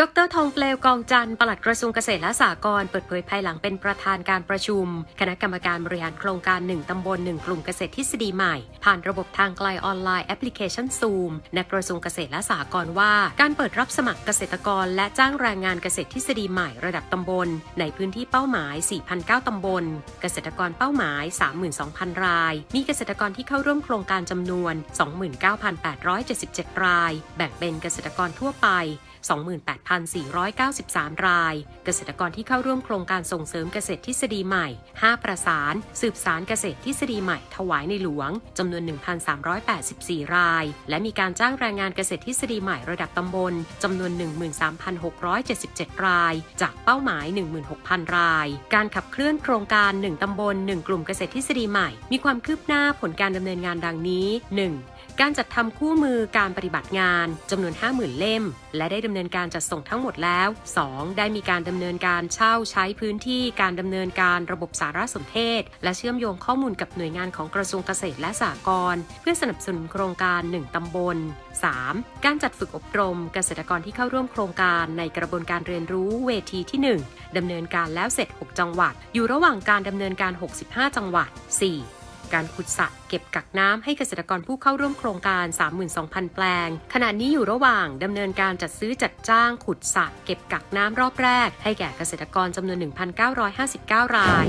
ดรทองเปลวกองจันทร์ปลัดกระทรวงเกษตรและสหกรณ์เปิดเผยภายหลังเป็นประธานการประชุม คณะกรรมการบริหารโครงการ 1 ตำบล 1 กลุ่มเกษตรทฤษฎีใหม่ ผ่านระบบทางไกลออนไลน์แอปพลิเคชันซูมในกระทรวงเกษตรและสหกรณ์ว่า การเปิดรับสมัครเกษตรกร และจ้างแรงงานเกษตรทฤษฎีใหม่ระดับตำบล ในพื้นที่เป้าหมาย 4,009 ตำบล เกษตรกรเป้าหมาย 32,000 ราย มีเกษตรกรที่เข้าร่วมโครงการจำนวน 29,877 ราย แบ่งเป็นเกษตรกรทั่วไป 28 8,493 ราย เกษตรกรที่เข้าร่วมโครงการส่งเสริมเกษตรทฤษฎีใหม่ 5 ประสาน สืบสารเกษตรทฤษฎีใหม่ ถวายในหลวงจำนวน 1,384 ราย และมีการจ้างแรงงานเกษตรทฤษฎีใหม่ระดับตำบลจำนวน 13,677 ราย จากเป้าหมาย 16,000 ราย การขับเคลื่อนโครงการ 1 ตำบล 1 กลุ่มเกษตรทฤษฎีใหม่ มีความคืบหน้าผลการดำเนินงานดังนี้ 1. การจัดทำคู่มือการปฏิบัติงานจำนวน 50,000 เล่ม และได้ดำเนินการจัดส่งทั้งหมดแล้ว 2. ได้มีการดำเนินการเช่าใช้พื้นที่การดำเนินการระบบสารสนเทศ และเชื่อมโยงข้อมูลกับหน่วยงานของกระทรวงเกษตรและสหกรณ์เพื่อสนับสนุนโครงการ 1 ตำบล 3. การจัดฝึกอบรมเกษตรกรที่เข้าร่วมโครงการในกระบวนการเรียนรู้เวทีที่ 1ดำเนินการแล้วเสร็จ 6 จังหวัด อยู่ระหว่างการดำเนินการ 65 จังหวัด 4. การขุดสระเก็บกักน้ำให้เกษตรกรผู้เข้าร่วมโครงการ 32,000 แปลง ขณะนี้อยู่ระหว่างดำเนินการจัดซื้อจัดจ้างขุดสระเก็บกักน้ำรอบแรก ให้แก่เกษตรกรจำนวน 1,959 ราย